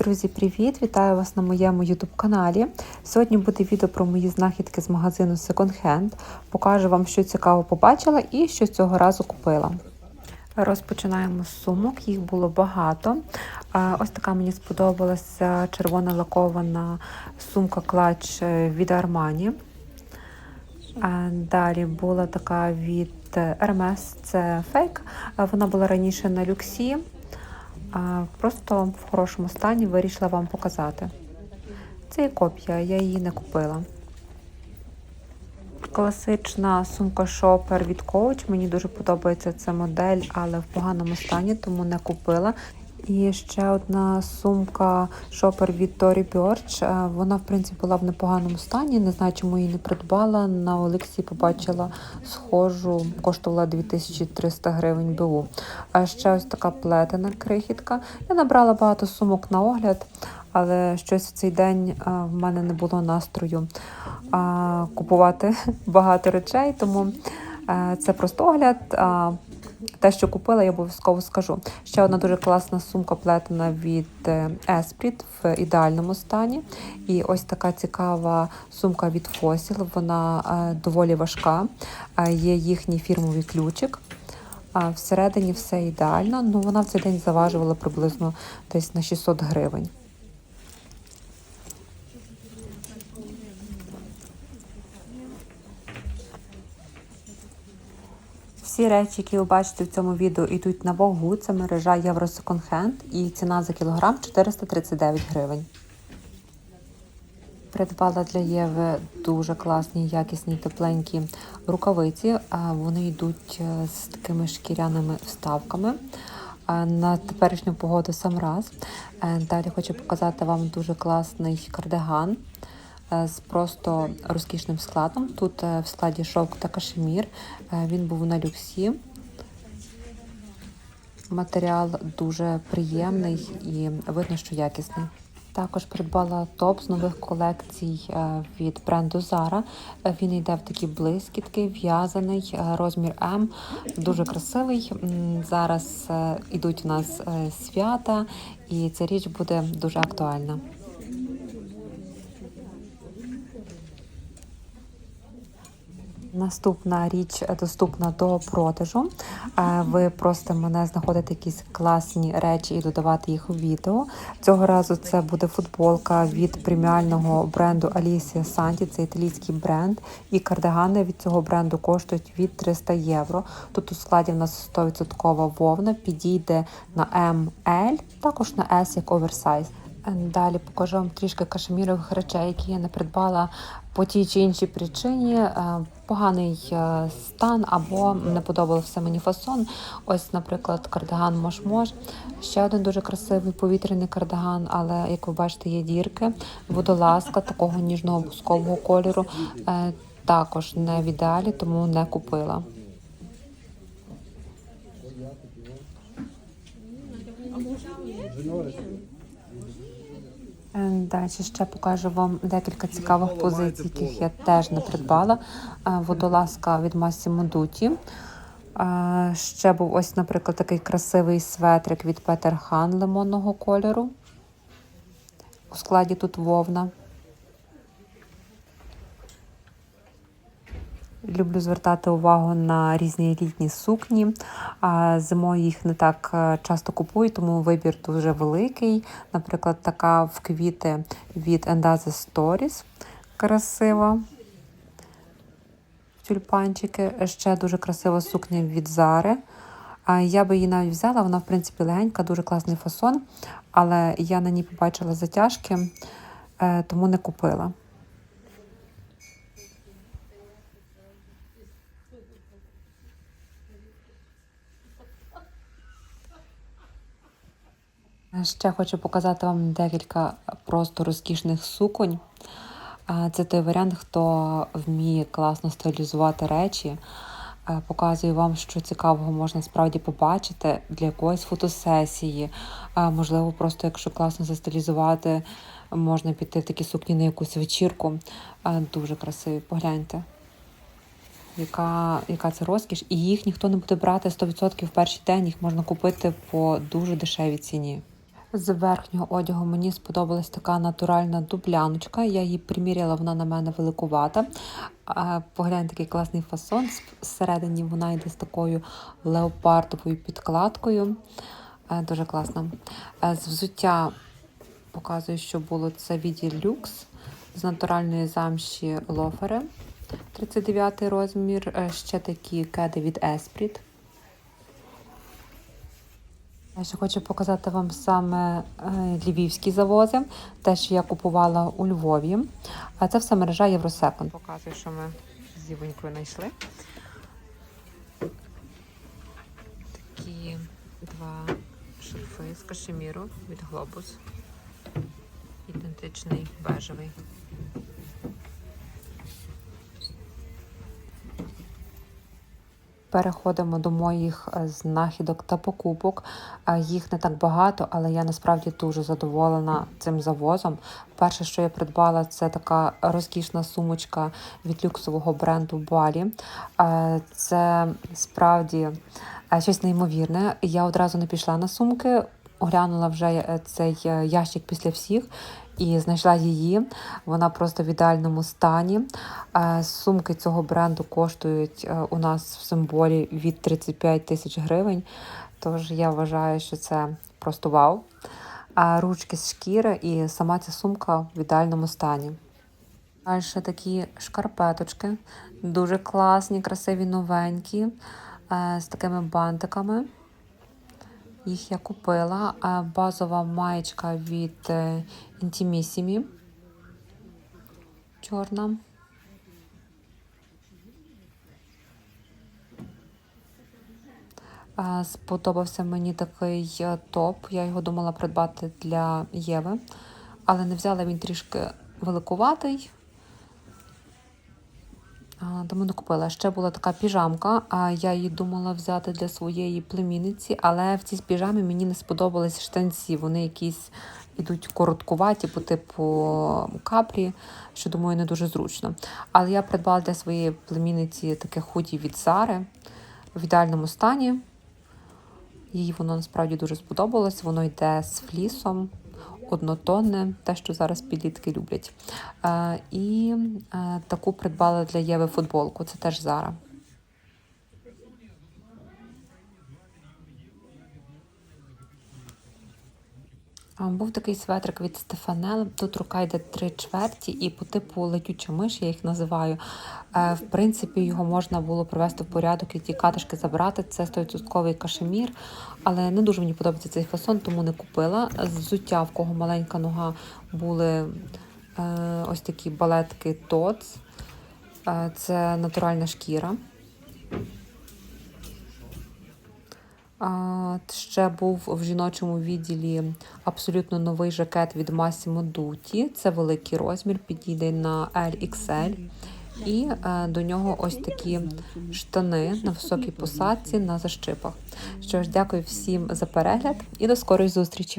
Друзі, привіт! Вітаю вас на моєму YouTube каналі. Сьогодні буде відео про мої знахідки з магазину Second Hand. Покажу вам, що цікаво побачила і що цього разу купила. Розпочинаємо з сумок, їх було багато. Ось така мені сподобалася червона лакована сумка клач від Armani. Далі була така від Hermes, це фейк. Вона була раніше на люксі. Просто в хорошому стані вирішила вам показати. Це є копія, я її не купила. Класична сумка шопер від Coach. Мені дуже подобається ця модель, але в поганому стані, тому не купила. І ще одна сумка шопер від Tory Burch. Е, Вона, в принципі, була в непоганому стані. Не знаю, чому її не придбала. На Олексі побачила схожу, коштувала 2300 гривень БУ. А ще ось така плетена крихітка. Я набрала багато сумок на огляд, але щось в цей день в мене не було настрою купувати багато речей, тому це просто огляд. Те, що купила, я обов'язково скажу. Ще одна дуже класна сумка плетена від е, Esprit в ідеальному стані. І ось така цікава сумка від Fossil. Вона е, доволі важка. Е, Є їхній фірмовий ключик. А всередині все ідеально. Ну вона в цей день заважувала приблизно десь на 600 гривень. Всі речі, які ви бачите в цьому відео, йдуть на вагу. Це мережа Євро Second і ціна за кілограм 439 гривень. Придбала для Єви дуже класні, якісні, тепленькі рукавиці. Вони йдуть е, з такими шкіряними вставками. На теперішню погоду сам раз. Е, Далі хочу показати вам дуже класний кардиган е, з просто розкішним складом. Тут е, в складі шовк та кашемір. Е, Він був на люксі. Матеріал дуже приємний і видно, що якісний. Також придбала топ з нових колекцій е, від бренду Zara. Е, Він йде в такі блискітки, в'язаний, е, розмір М, дуже красивий. Зараз е, ідуть у нас е, свята, і ця річ буде дуже актуальна. Наступна річ доступна до продажу. Е, Ви просто мене знаходите якісь класні речі і додавати їх у відео. Цього разу це буде футболка від преміального бренду Alicia Santi, це італійський бренд. І кардигани від цього бренду коштують від 300 євро. Тут у складі в нас 100% вовна, підійде на ML, також на S як оверсайз. Далі покажу вам трішки кашемірових речей, які я не придбала по тій чи іншій причині. Е, Поганий е, стан або не подобався мені фасон. Ось, наприклад, кардиган Мош-Мош. Ще один дуже красивий повітряний кардиган, але як ви бачите, є дірки. Водолазка такого ніжного бускового кольору. Е, Також не в ідеалі, тому не купила. Е, Далі ще покажу вам декілька цікавих позицій, яких я теж не придбала. Е, Водолазка від Масі Dutti. Е, Ще був ось, наприклад, такий красивий светрик від Петер Хан лимонного кольору. У складі тут вовна. Люблю звертати увагу на різні літні сукні. Зимою їх не так е, часто купую, тому вибір дуже великий. Наприклад, така в квіти від Endaze Stories. Красива. Тюльпанчики. Ще дуже красива сукня від Зари. Я би її навіть взяла, вона, в принципі, легенька, дуже класний фасон, але я на ній побачила затяжки, е, тому не купила. Ще хочу показати вам декілька просто розкішних суконь. Це той варіант, хто вміє класно стилізувати речі. Е, Показую вам, що цікавого можна справді побачити для якоїсь фотосесії. Можливо, просто якщо класно застилізувати, можна піти в такі сукні на якусь вечірку. Дуже красиві, погляньте. Яка, яка це розкіш, і їх ніхто не буде брати 100% в перший день, їх можна купити по дуже дешевій ціні. З верхнього одягу мені сподобалась така натуральна дубляночка. Я її приміряла, вона на мене великувата. А, Погляньте, такий класний фасон. Всередині вона йде з такою леопардовою підкладкою. Е, Дуже класно. Е, З взуття показую, що було це відділ люкс з натуральної замші лофери. 39 розмір. Е, Ще такі кеди від Esprit. Я ще хочу показати вам саме е, львівські завози, те, що я купувала у Львові. А це все мережа Євросеконд. Показую, що ми з Івонькою знайшли. Такі два шарфи з кашеміру від Глобус. Ідентичний бежевий. Переходимо до моїх е, знахідок та покупок. Е, Їх не так багато, але я насправді дуже задоволена цим завозом. Перше, що я придбала, це така розкішна сумочка від люксового бренду Балі. Е, Це справді щось неймовірне. Я одразу не пішла на сумки, оглянула вже цей ящик після всіх. І знайшла її. Вона просто в ідеальному стані. Е, Сумки цього бренду коштують е, у нас в символі від 35 тисяч гривень. Тож я вважаю, що це просто вау. А ручки з шкіри і сама ця сумка в ідеальному стані. Далі такі шкарпеточки, дуже класні, красиві, новенькі, е, з такими бантиками. Їх я купила. Базова маєчка від е, Intimissimi. Чорна. Сподобався мені такий е, топ. Я його думала придбати для Єви, але не взяла він трішки великуватий. Тому не купила. Ще була така піжамка, а я її думала взяти для своєї племінниці, але в цій піжамі мені не сподобались штанці. Вони якісь ідуть короткуваті по типу капрі, що думаю, не дуже зручно. Але я придбала для своєї племінниці таке худі від Зари в ідеальному стані. Їй воно насправді дуже сподобалось. Воно йде з флісом, однотонне, те, що зараз підлітки люблять. Е, і е, таку придбала для Єви футболку. Це теж Зара. Був такий светрик від Стефанел. Тут рука йде три чверті, і по типу летюча миш, я їх називаю. Е, В принципі, його можна було привести в порядок і ті катишки забрати. Це 100% кашемір, але не дуже мені подобається цей фасон, тому не купила. Взуття, в кого маленька нога, були е, ось такі балетки ТОЦ. Е, Це натуральна шкіра. Ще був в жіночому відділі абсолютно новий жакет від Massimo Dutti. Це великий розмір, підійде на LXL. І е, до нього ось такі штани на високій посадці на защипах. Що ж, дякую всім за перегляд і до скорої зустрічі!